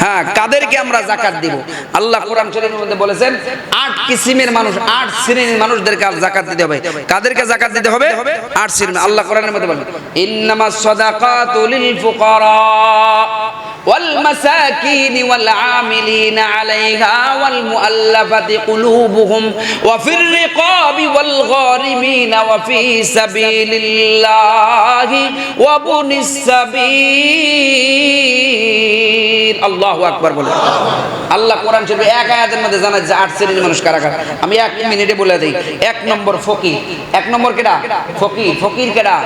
হ্যাঁ কাদেরকে আমরা জাকাত দিব? আল্লাহ কোরআন শরীফের মধ্যে বলেছেন, আট কিসিমের মানুষ, আট শ্রেণির মানুষদেরকে জাকাত দিতে হবে। কাদেরকে জাকাত দিতে হবে? আট শ্রেণির আল্লাহ কোরআনের মধ্যে বলেন ইন্নামা সাদাকাতু লিল ফুকারা ওয়াল মাসাকিন ওয়াল আমিলিন আলাইহা ওয়াল মুআল্লাফাতি কুলুবুহুম ওয়া ফির রিকাবি ওয়াল গারিমিন ওয়া ফি সাবিলিল্লাহি ওয়া বুনিস সাবিল। মুমিনিন আল্লাহু আকবার বলে। আল্লাহ কোরআন শরীফে এক আয়াতের মধ্যে জানা যে আট শ্রেণির মানুষ কারা কারা। আমি এক মিনিটে বলে দিই, এক নম্বর ফকির। এক নম্বর কেডা? ফকি ফকির কেডা?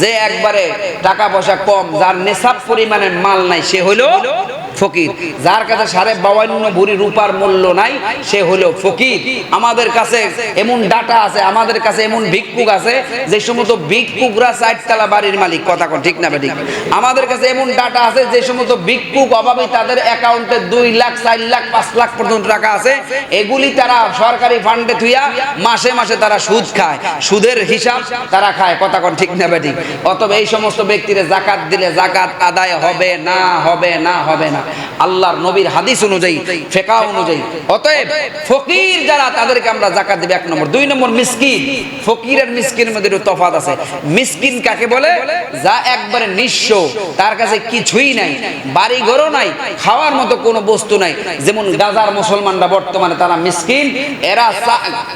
যে একবারে টাকা পয়সা কম, যার নেশাব পরিমাণের মাল নাই, সে হলো ফকির। যার কাছে সাড়ে বাউান্ন ভরি রূপার মূল্য নাই, সে হলো ফকির। আমাদের কাছে এমন ডাটা আছে, আমাদের কাছে এমন ভিক্ষুক আছে, যে সমস্ত ভিক্ষুকরা চারতলা বাড়ির মালিক। কথা ঠিক না ঠিক? আমাদের কাছে এমন ডাটা আছে, যে সমস্ত ভিক্ষুক অভাবে তাদের অ্যাকাউন্টে দুই লাখ, চার লাখ, পাঁচ লাখ পর্যন্ত টাকা আছে। এগুলি তারা সরকারি ফান্ডে থুইয়া মাসে মাসে তারা সুদ খায়। সুদের হিসাব তারা খায়। কথা কোন, ঠিক না ঠিক? অতএব এই সমস্ত ব্যক্তিরা জাকাত দিলে জাকাত আদায় হবে না হবে না হবে না। আল্লাহর নবীর হাদিস অনুযায়ী ফেকা অনুযায়ী। অতএব ফকির যারা, তাদেরকে আমরা জাকাত দেব এক নম্বর। দুই নম্বর মিসকিন। ফকিরের মিসকিনের মধ্যে তফাৎ আছে। মিসকিন কাকে বলে? যা একবারে নিঃস্ব, তার কাছে কিছুই নাই বাড়ি ঘরও নাই, খাওয়ার মতো কোনো বস্তু নাই। যেমন গাজার মুসলমানরা বর্তমানে তারা মিসকিন, এরা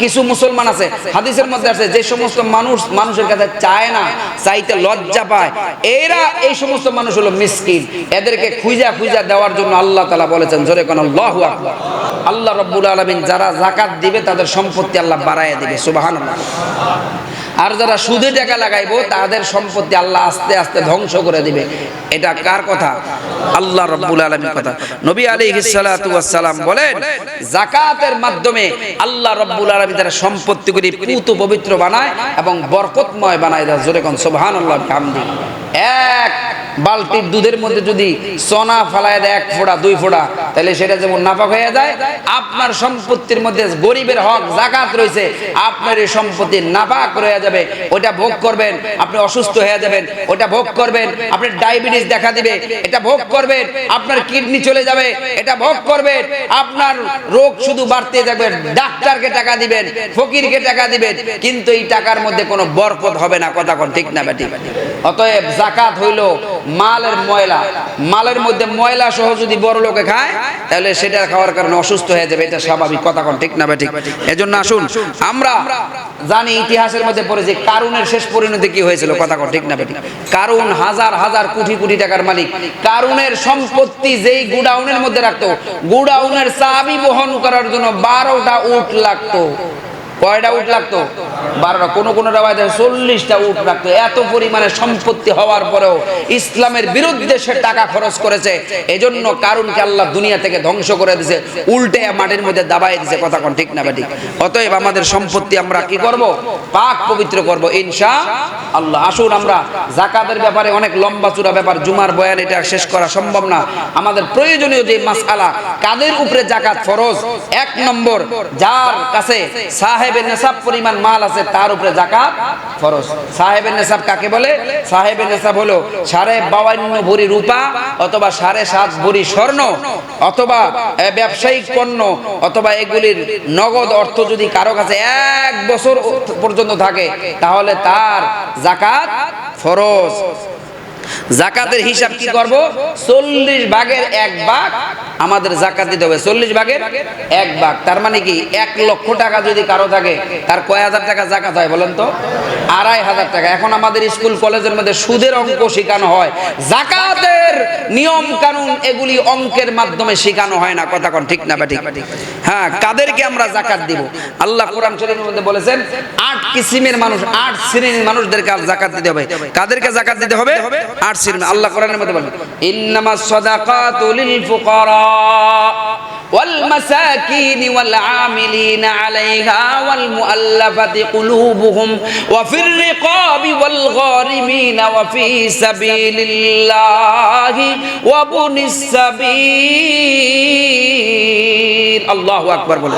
কিছু মুসলমান আছে, হাদিসের মধ্যে আছে, যে সমস্ত মানুষ, মানুষের কাছে চায় না, চাইতে লজ্জা পায়, এরা এই সমস্ত মানুষ হলো মিসকিন। এদেরকে খুঁজা খুঁজা দেওয়ার জন্য আল্লাহ তালা বলেছেন, জোরে কোন আল্লাহু আল্লাহ রব্বুল আলমিন যারা জাকাত দিবে, তাদের সম্পত্তি আল্লাহ বাড়াইয়া দিবে সুবাহান আর যারা সুদে টাকা লাগাইবো, তাদের সম্পত্তি আল্লাহ আস্তে আস্তে ধ্বংস করে দিবে। এটা কার কথা? আল্লাহ রব্বুল আলমীর কথা। নবী আলী সালাম বলেন জাকাতের মাধ্যমে আল্লাহ রব্বুল আলমী তারা সম্পত্তিগুলি পুত পবিত্র বানায় এবং বরকতময় বানায় দেয়। জোরে কোন সোভান আল্লাহ এক বালতির দুধের মধ্যে যদি সোনা ফালায় দেয় এক ফোঁটা দুই ফোঁটা তাহলে সেটা যেমন নাপাক হয়ে যায়, আপনার সম্পত্তির মধ্যে গরিবের হক, জাকাত রয়েছে, আপনার এই সম্পত্তি নাপাক রয়ে যাবে, ওটা ভোগ করবেন, আপনি অসুস্থ হয়ে যাবেন, ওটা ভোগ করবেন আপনার ডায়াবেটিস দেখা দিবে, এটা ভোগ করবেন, আপনার কিডনি চলে যাবে, এটা ভোগ করবেন, আপনার রোগ শুধু বাড়তে যাবে ডাক্তারকে টাকা দিবেন, ফকিরকে টাকা দিবেন, কিন্তু এই টাকার মধ্যে কোনো বরকত হবে না, কথা কোন ঠিক না বেটি অতএব জাকাত হইল মালের ময়লা। মালের মধ্যে ময়লা সহ যদি বড় লোকে খায়, তাহলে সেটা খাওয়ার কারণে অসুস্থ হয়ে যাবে, এটা স্বাভাবিক কথা কোন, ঠিক না বেটি এজন্য আসুন, আমরা জানি ইতিহাসের মধ্যে পড়ে যে কারুনের শেষ পরিণতি কি হয়েছিল, কথা কোন, ঠিক না বেটি কারুন হাজার হাজার কোটি কোটি টাকার মালিক। কারুনের সম্পত্তি যেই গুডাউনের মধ্যে রাখতো, গুডাউনের চাবি বহন করার জন্য বারোটা উট লাগতো। কয়টা উট লাগতো? বারোটা। কোনো কোনো রাবায় চল্লিশটা উট লাগতো। এত পরিমাণে সম্পত্তি হওয়ার পরেও ইসলামের বিরুদ্ধে সে টাকা খরচ করেছে। এজন্য কারণকে আল্লাহ দুনিয়া থেকে ধ্বংস করে দিছে উল্টে মাটির মধ্যে দাবাই দিছে কথা কোন ঠিক না বেটি অতএব আমাদের সম্পত্তি আমরা কি করব? পাক পবিত্র করব, ইনশা আল্লাহ। আসুন আমরা জাকাতের ব্যাপারে অনেক লম্বা চূড়া ব্যাপার। জুমার বয়ান এটা শেষ করা সম্ভব না। আমাদের প্রয়োজনীয় যে মাসআলা, কাদের উপরে জাকাত ফরজ? এক নম্বর, যার কাছে সাহেবের নেশাব পরিমাণ মাল আছে, তার উপরে জাকাত ফরজ। সাহেবের নেশাব কাকে বলে? সাহেবের নেশাব হলো সাড়ে বাউান্ন ভরি রূপা অথবা সাড়ে সাত ভরি স্বর্ণ অথবা ব্যবসায়িক পণ্য অথবা এগুলির নগদ অর্থ যদি কারও কাছে এক বছর পর্যন্ত থাকে, তাহলে তার জাকাত ফরজ। জাকাতের হিসাব কি করব? চল্লিশ ভাগের এক ভাগ আমাদের জাকাত দিতে হবে। চল্লিশ ভাগের এক ভাগ। তার মানে কি? এক লক্ষ টাকা যদি কারও থাকে, তার কয় হাজার টাকা জাকাত হয় বলেন তো? আড়াই হাজার টাকা। এখন আমাদের স্কুল, কলেজের মধ্যে সুদের অঙ্ক শেখানো হয়। জাকাতের নিয়ম কানুন এগুলি অঙ্কের মাধ্যমে শেখানো হয় না। কথা কোন, ঠিক না বা ঠিক? হ্যাঁ কাদেরকে আমরা জাকাত দিব? আল্লাহ কোরআন শরীফের মধ্যে বলেছেন, আট কিসিমের মানুষ, আট শ্রেণির মানুষদেরকে জাকাত দিতে হবে। কাদেরকে জাকাত দিতে হবে? আট শ্রেণি আল্লাহ কোরআনের মধ্যে বলেন ইন্নামা সাদাকাতু লিল ফুকারা। والمساكين والعاملين عليها والمؤلفة قلوبهم وفي الرقاب والغارمين وفي سبيل الله وابن السبيل আলামিন আল্লাহু আকবার বলে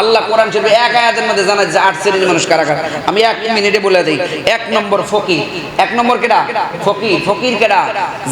আল্লাহ কোরআন শরীফে এক আয়াতের মধ্যে জানায় যে আট শ্রেণীর মানুষ কারা কারা আমি এক মিনিটে বলে দিই এক নম্বর ফকির এক নম্বর কেডা ফকির ফকির কেডা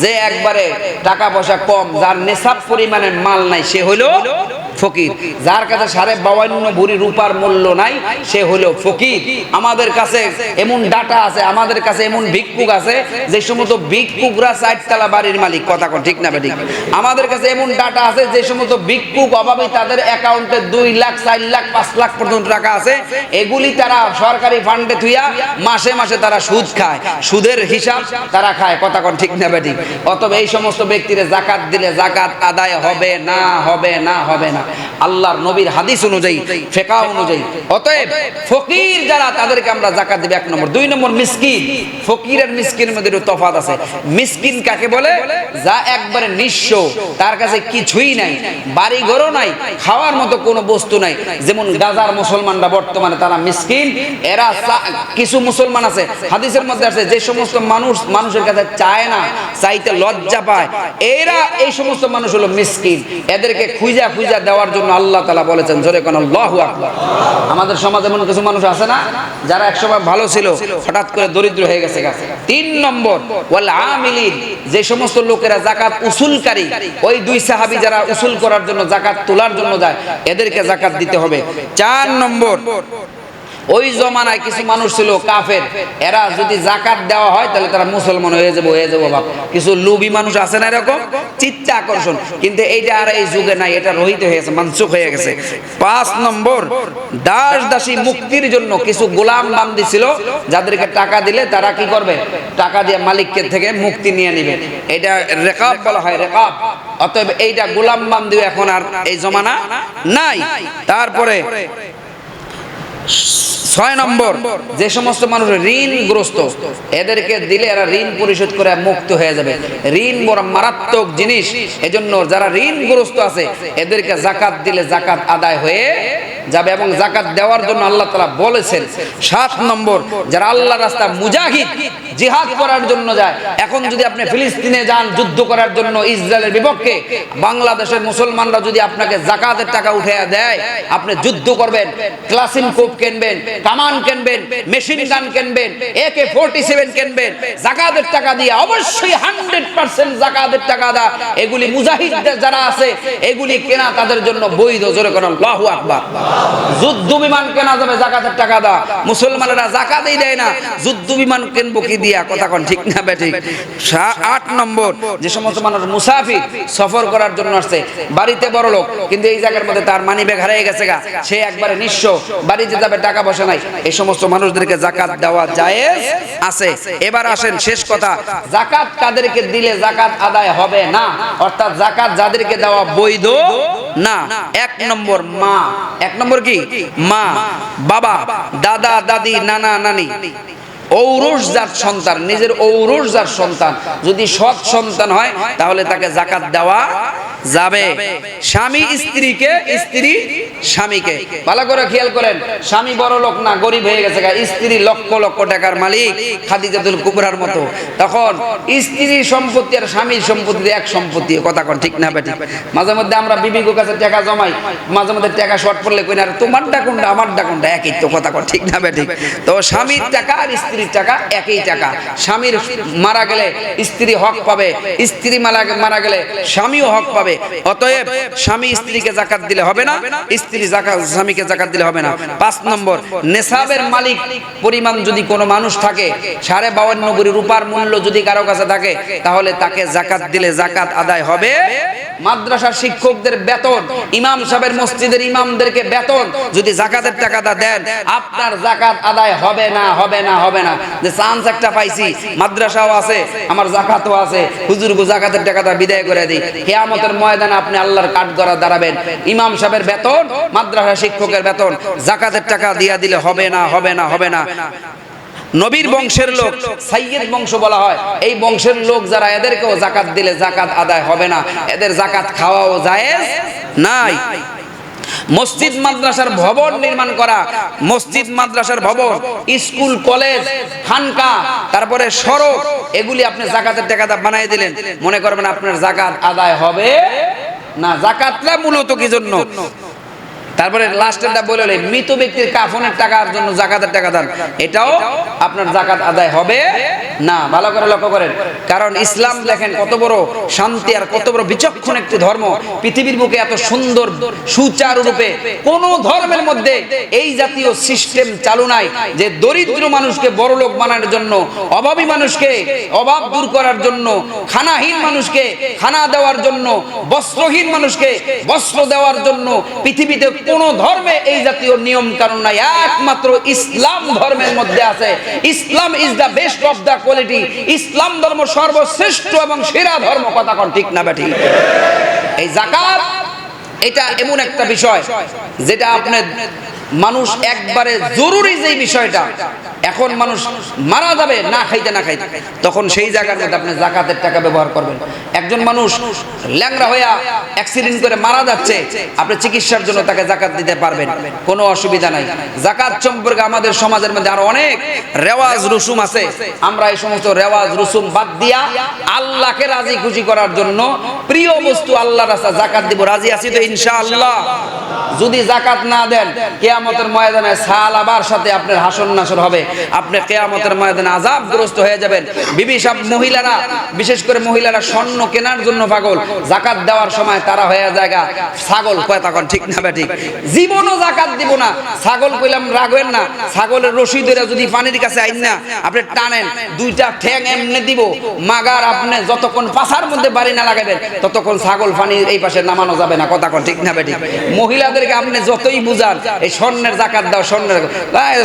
যে একবারে টাকা পয়সা কম যার নেশাব পরিমাণে মাল নাই সে হইলো ¿Aló? ¿Aló? ফকির। যার কাছে সাড়ে বাউান্ন ভরি রূপার মূল্য নাই, সে হলো ফকির। আমাদের কাছে এমন ডাটা আছে, আমাদের কাছে এমন ভিক্ষুক আছে, যে সমস্ত ভিক্ষুকরা চারতলা বাড়ির মালিক। কথা ঠিক না ঠিক আমাদের কাছে এমন ডাটা আছে, যে সমস্ত ভিক্ষুক অভাবে তাদের অ্যাকাউন্টে দুই লাখ, চার লাখ, পাঁচ লাখ পর্যন্ত টাকা আছে। এগুলি তারা সরকারি ফান্ডে থুইয়া মাসে মাসে তারা সুদ খায়। সুদের হিসাব তারা খায়। কথা কোন, ঠিক না ঠিক অতএব এই সমস্ত ব্যক্তিরা জাকাত দিলে জাকাত আদায় হবে না হবে না হবে না। আল্লাহর নবীর হাদিস অনুযায়ী ফেকা অনুযায়ী। অতএব ফকির যারা, তাদেরকে আমরা জাকাত দেব এক নম্বর। দুই নম্বর মিসকিন। ফকির আর মিসকিনের মধ্যে তফাৎ আছে। মিসকিন কাকে বলে? যা একবারে নিঃস্ব, তার কাছে কিছুই নাই বাড়ি ঘরও নাই, খাওয়ার মতো কোনো বস্তু নাই। যেমন গাজার মুসলমানরা বর্তমানে তারা মিসকিন, এরা কিছু মুসলমান আছে, হাদিসের মধ্যে আছে, যে সমস্ত মানুষ, মানুষের কাছে চায় না, চাইতে লজ্জা পায়, এরা এই সমস্ত মানুষ হলো মিসকিন। এদেরকে খুঁজা খুঁজা দেওয়ার জন্য আল্লাহ তালা বলেছেন, জোরে কোন আমাদের সমাজে এমন কিছু মানুষ আছে না, যারা এক সময় ভালো ছিল, হঠাৎ করে দরিদ্র হয়ে গেছে তিন নম্বর যে সমস্ত লোকেরা জাকাত উসুলকারী, ওই দুই সাহাবি যারা উসুল করার জন্য জাকাত তোলার জন্য যায়, এদেরকে জাকাত দিতে হবে। চার নম্বর ওই জমানায় কিছু মানুষ ছিল কাফের। এরা যদি জাকাত দেওয়া হয়, তাহলে তারা মুসলমান হয়ে যাব হয়ে যাব বাপ। কিছু লুবি মানুষ আছে না এরকম? চিত্তা আকর্ষণ। কিন্তু এইটা আর এই যুগে নাই, এটা রহিত হয়ে গেছে, মানসুখ হয়ে গেছে। পাঁচ নম্বর দাস দাসী মুক্তির জন্য কিছু গোলাম বান্দি ছিল, যাদেরকে টাকা দিলে তারা কি করবে? টাকা দিয়ে মালিককে থেকে মুক্তি নিয়ে নেবে। এটা রেকাব বলা হয়, রেকাব। অতএব এইটা গোলাম বান্দি এখন আর এই জমানা নাই। তারপরে ছয় নম্বর, যে সমস্ত মানুষ ঋণগ্রস্ত, এদেরকে দিলে এরা ঋণ পরিশোধ করে মুক্ত হয়ে যাবে। ঋণ বড় মারাত্মক জিনিস। এজন্য যারা ঋণগ্রস্ত আছে, এদেরকে জাকাত দিলে জাকাত আদায় হয়ে যাবে এবং জাকাত দেওয়ার জন্য আল্লাহ তালা বলেছেন। সাত নম্বর, যারা আল্লাহ রাস্তা মুজাহিদ, জিহাদ করার জন্য যায়, এখন যদি আপনি ফিলিস্তিনে যান যুদ্ধ করার জন্য ইসরায়েলের বিপক্ষে, বাংলাদেশের মুসলমানরা যদি আপনাকে জাকাতের টাকা উঠে দেয়, আপনি যুদ্ধ করবেন, ক্লাসিন কোপ কিনবেন, কামান কিনবেন, মেশিন গান কিনবেন একে ফোরটি সেভেন কিনবেন জাকাতের টাকা দিয়ে অবশ্যই হান্ড্রেড পার্সেন্ট জাকাতের টাকা দা এগুলি মুজাহিদদের যারা আছে, এগুলি কেনা তাদের জন্য বৈধ। জোরে করেন লাহু আকবার। যুদ্ধ বিমান কেনা যাবে, জাকাতের টাকা দা মুসলমানেরা জাকাতই দেয় না। যুদ্ধ বিমান কিনবো কি দিয়া? কথা কোন, ঠিক না বে ঠিক? আট নম্বর, যে সমস্ত মানুষ মুসাফির সফর করার জন্য আসছে। বাড়িতে বড় লোক, কিন্তু এই জায়গার মধ্যে তার মানি ব্যাগ হারিয়ে গেছে গা। সে একবারে নিঃস্ব, বাড়িতে যাবে, টাকা পয়সা নাই। এই সমস্ত মানুষদেরকে জাকাত দেওয়া জায়েজ আছে। এবার আসেন, শেষ কথা, জাকাত তাদেরকে দিলে জাকাত আদায় হবে না। অর্থাৎ জাকাত যাদেরকে দেওয়া বৈধ না এক নম্বর মা। এক নম্বর কি? মা। বাবা দাদা দাদি নানা নানি। ঔরস যার সন্তান, নিজের ঔরস যার সন্তান। যদি সৎ সন্তান হয়, তাহলে তাকে জাকাত দেওয়া যাবে। স্বামী স্ত্রীকে, স্ত্রী স্বামীকে। ভালো করে খেয়াল করেন, স্বামী বড় লোক না, গরিব হয়ে গেছে স্ত্রী লক্ষ লক্ষ টাকার মালিক খাদিজাতুল কুবরার মতো। তখন স্ত্রীর সম্পত্তি আর স্বামীর সম্পত্তি এক সম্পত্তি, কথা কন ঠিক না বেটি মাঝে মধ্যে আমরা বিবিগুর কাছে টাকা জমাই, মাঝে মধ্যে টাকা শর্ট পড়লে কই না তোমারটা কোনটা? আমারটা কোনটা? একই তো, কথা কন ঠিক না বেটি তো স্বামীর টাকা আর স্ত্রীর টাকা একই টাকা। স্বামীর মারা গেলে স্ত্রী হক পাবে, স্ত্রী মারা মারা গেলে স্বামীও হক পাবে। অতএব স্বামী স্ত্রীকে জাকাত দিলে হবে না, স্ত্রী জাকাত স্বামীকে জাকাত দিলে হবে না। পাঁচ নম্বর, নেশাবের মালিক পরিমাণ যদি কোনো মানুষ থাকে, সাড়ে বাউন্ন কোটি রূপার মূল্য যদি কারও কাছে থাকে, তাহলে তাকে জাকাত দিলে জাকাত আদায় হবে। মাদ্রাসার শিক্ষকদের বেতন, ইমাম সাহেবের মসজিদের ইমামদেরকে বেতন যদি জাকাতের টাকাটা দেন, আপনার জাকাত আদায় হবে না হবে না হবে না। যে চান্স একটা পাইছি, মাদ্রাসাও আছে, আমার জাকাতও আছে। হুজুর জাকাতের টাকাটা বিদায় করে দিই। কেয়ামতের ময়দানে আপনি আল্লাহর কাঠ গড়া দাঁড়াবেন। ইমাম সাহেবের বেতন, মাদ্রাসা শিক্ষকের বেতন, জাকাতের টাকা দিয়া দিলে হবে না হবে না হবে না। নবীর বংশের লোক, সাইয়েদ বংশ বলা হয়, এই বংশের লোক যারা, এদেরকেও জাকাত দিলে জাকাত আদায় হবে না। এদের জাকাত খাওয়াও জায়েজ নাই। মসজিদ মাদ্রাসার ভবন নির্মাণ করা, মসজিদ মাদ্রাসার ভবন, স্কুল, কলেজ, খানকা, তারপরে সড়ক, এগুলি আপনি জাকাতের টাকাটা বানাই দিলেন। মনে করবেন আপনার জাকাত আদায় হবে না, জাকাতটা মূলত কি জন্য? তারপরে লাস্টেরটা বলে হলে, মৃত ব্যক্তির কাফনের টাকার জন্য জাকাতের টাকা দেন। এটাও আপনার জাকাত আদায় হবে না। ভালো করে লক্ষ্য করেন। কারণ ইসলাম দেখেন কত বড় শান্তি আর কত বড় বিচক্ষণ একটি ধর্ম। পৃথিবীর বুকে এত সুন্দর, সুচারু রূপে কোন ধর্মের মধ্যে এই জাতীয় সিস্টেম চালু নাই যে দরিদ্র মানুষকে বড় লোক বানানোর জন্য, অভাবী মানুষকে অভাব দূর করার জন্য, খানাহীন মানুষকে খানা দেওয়ার জন্য, বস্ত্রহীন মানুষকে বস্ত্র দেওয়ার জন্য পৃথিবীতে কোন ধর্মে এই জাতীয় নিয়ম কারণ নাই। একমাত্র ইসলাম ধর্মের মধ্যে আছে। Islam is the best of the quality ইসলাম ধর্ম সর্বশ্রেষ্ঠ এবং সেরা ধর্ম, কথা কর ঠিক না ব্যাটি এই জাকাত, এটা এমন একটা বিষয় যেটা আপনার মানুষ একবারে জরুরি যেই বিষয়টা, এখন মানুষ মারা যাবে, না খাইতে না খাইতে, তখন সেই জায়গার মধ্যে আপনি জাকাতের টাকা ব্যবহার করবেন। একজন মানুষ ল্যাংরা হইয়া অ্যাক্সিডেন্ট করে মারা যাচ্ছে, আপনি চিকিৎসার জন্য তাকে জাকাত দিতে পারবেন। কোনো অসুবিধা নাই। জাকাত সম্পর্কে আমাদের সমাজের মধ্যে আরও অনেক রেওয়াজ, রসুম আছে। আমরা এই সমস্ত রেওয়াজ, রসুম বাদ দিয়া আল্লাহকে রাজি খুশি করার জন্য প্রিয় বস্তু আল্লাহ রাস্তা জাকাত দিব। রাজি আছি তো ইনশাআল্লাহ। যদি জাকাত না দেন কেয়ামতের ময়দানে সাল আবার সাথে আপনার হাসন নাসর হবে। আপনি কেয়ামতের ময়দানে আজাবগ্রস্ত হয়ে যাবেন। বিবি সব মহিলারা, বিশেষ করে মহিলারা স্বর্ণ কেনার জন্য পাগল। জাকাত দেওয়ার সময় তারা হয়ে জায়গা। ছাগল কয় তখন ঠিক না ঠিক জীবনও জাকাত দিব না। ছাগল কইলাম, রাখবেন না। ছাগলের রশি ধরে যদি পানির কাছে আইন না, আপনি টানেন। দুইটা ঠ্যাং এমনি দিব। মাগার আপনি যতক্ষণ পাশার মধ্যে বাড়ি না লাগাবেন, ততক্ষণ ছাগল পানির এই পাশে নামানো যাবে না। কথা ঠিক না বেটি মহিলাদেরকে আপনি যতই বুঝান, এই স্বর্ণের জাকাত দাও, স্বর্ণের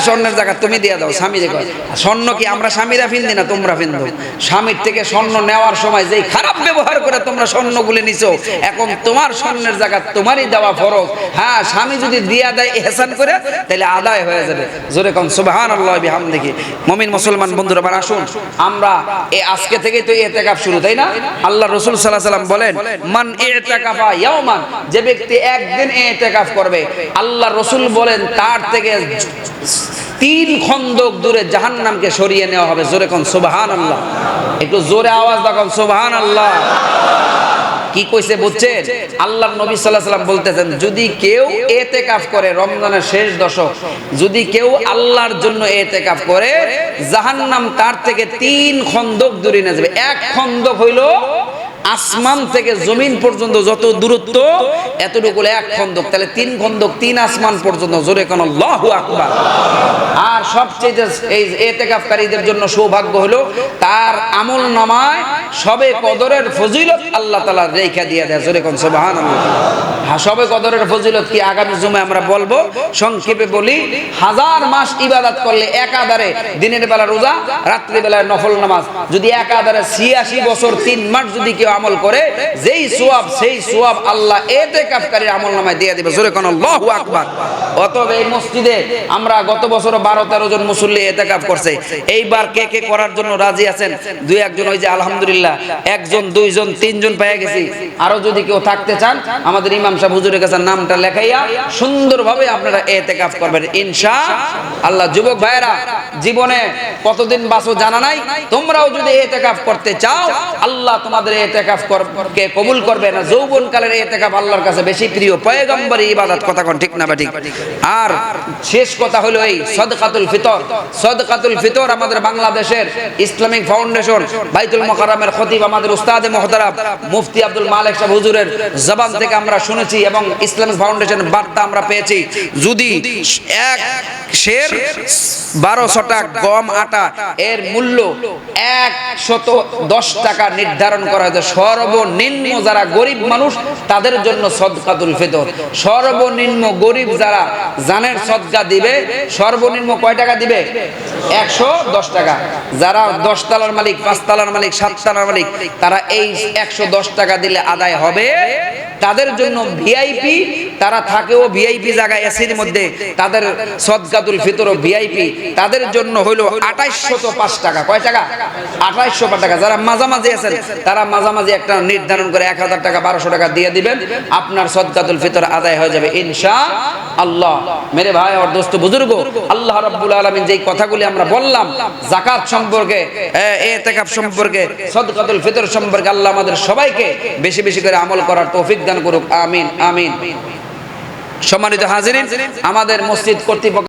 স্বর্ণের জাকাত তুমি দিয়ে দাও, স্বামী দেখো স্বর্ণ কি আমরা স্বামীরা ফিন্দি না তোমরা ফিন্দো স্বামীর থেকে স্বর্ণ নেওয়ার সময় যেই খারাপ ব্যবহার করে তোমরা স্বর্ণগুলি নিছো, এখন তোমার স্বর্ণের জাকাত তোমারই দেওয়া ফরজ। হ্যাঁ স্বামী যদি দিয়া দেয় এহসান করে, তাহলে আদায় হয়ে যাবে। জোরে কোন সুবহান আল্লাহ বিহামদিহি। মুমিন মুসলমান বন্ধুরা আবার আসুন। আমরা এই আজকে থেকেই তো এতেকাফ শুরু, তাই না? আল্লাহ রসুল সাল্লাহ সাল্লাম বলেন, মান এতেকাফা ইয়াওমান যে ব্যক্তি একদিন এতেকাফ করবে, আল্লাহ রসুল বলেন, তার থেকে তিন খন্দক দূরে জাহান্নামকে সরিয়ে নেওয়া হবে। জোরে কোন সুবহান আল্লাহ একটু জোরে আওয়াজ দেখুন সুবহান আল্লাহ কি কইছে বুঝছেন? আল্লাহ নবী সাল্লাহ সাল্লাম বলতেছেন, যদি কেউ এতে কাফ করে রমজানের শেষ দশক, যদি কেউ আল্লাহর জন্য এতে কাফ করে, জাহান্নাম তার থেকে তিন খন্দক দূরে নিয়ে যাবে। এক খন্দক হইল আসমান থেকে জমিন পর্যন্ত যত দূরত্ব, এতটুকু এক খন্দক। তাহলে তিন খন্দক, তিন আসমান পর্যন্ত, জোরে কোন লহু আকবার। আর সবচেয়ে এই এতেকাফকারীদের জন্য সৌভাগ্য হলো, তার আমল নামায় সবে কদরের ফজিলত আল্লাহ তালা রেখা দিয়ে দেয়, জোরে কোন সুবহান সবে কদরের ফজিলত কি আগামী জুমে আমরা বলব? সংক্ষেপে বলি, হাজার মাস ইবাদত করলে একাধারে দিনের বেলা রোজা, রাত্রি বেলায় নফল নামাজ। যদি একাধারে ছিয়াশি বছর তিন মাস যদি কেউ আমল করে, যেই সোয়াব, সেই সোয়াব আল্লাহ এতে কাফকারীর আমল নামায় দিয়ে দিবে। জোরে কোন আল্লাহু আকবার। অতএব এই মসজিদে আমরা গত বছর বারো, তেরো জন মুসল্লি এতেকাফ করছে। এইবার কে কে করার জন্য রাজি আছেন? দুই একজন ওই যে আলহামদুলিল্লাহ, একজন, দুইজন, তিনজন পেয়ে গেছি। আরও যদি কেউ থাকতে চান, আমাদের ইমাম সাহেব হুজুরের কাছে নামটা লেখাইয়া সুন্দরভাবে আপনারা এতেকাফ করবেন, ইনশা আল্লাহ। যুবক ভাইয়েরা, জীবনে কতদিন বাসো জানা নাই? তোমরাও যদি এতেকাফ করতে চাও, আল্লাহ তোমাদের এতেকাফ কে কবুল করবে না? যৌবন কালের এতেকাফ আল্লাহর কাছে বেশি প্রিয়, পয়গম্বর ইবাদত কথা কোন ঠিক না বা ঠিক? আর শেষ কথা হলো এই সদকাতুল ফিতর। সদকাতুল ফিতর আমাদের বাংলাদেশের ইসলামিক ফাউন্ডেশন, বাইতুল মোকাররমের খতিব আমাদের উস্তাদে মহতারাম মুফতি আব্দুল মালিক সাহেব হুজুরের জবান থেকে আমরা শুনেছি এবং ইসলামিক ফাউন্ডেশন বার্তা আমরা পেয়েছি। যদি এক শের বারোশো টাকা গম আটা, এর মূল্য একশত দশ টাকা নির্ধারণ করা হয়েছে। সর্বনিম্ন যারা গরিব মানুষ, তাদের জন্য সদকাতুল ফিতর। সর্বনিম্ন গরিব যারা জানের সদকা দিবে, সর্বনিম্ন কয় টাকা দিবে? একশো দশ টাকা। যারা দশ তালার মালিক পাঁচ তালার মালিক সাত তালার মালিক, তারা এই একশো দশ টাকা দিলে আদায় হবে। তাদের জন্য ভিআইপি তারা থাকেও ভিআইপি জায়গায় এসির মধ্যে। তাদের সদকাতুল ফিতর ভিআইপি তাদের জন্য হইল আঠাইশশত পাঁচ টাকা। কয় টাকা? আঠাইশশো টাকা। যারা মাঝামাঝি আছেন, তারা মাঝামাঝি একটা নির্ধারণ করে এক হাজার টাকা, বারোশো টাকা দিয়ে দিবেন। আপনার সদকাতুল ফিতর আদায় হয়ে যাবে ইনশা আল্লাহ মেরে ভাই আর দোস্ত বুজুর্গ, আল্লাহ রাব্বুল আলামিন যেই কথাগুলি আমরা বললাম জাকাত সম্পর্কে এতেকাফ সম্পর্কে সদকাতুল ফিতর সম্পর্কে আল্লাহ আমাদের সবাইকে বেশি বেশি করে আমল করার তৌফিক দান করুক। আমিন সম্মানিত হাজিরিন আমাদের মসজিদ কর্তৃপক্ষ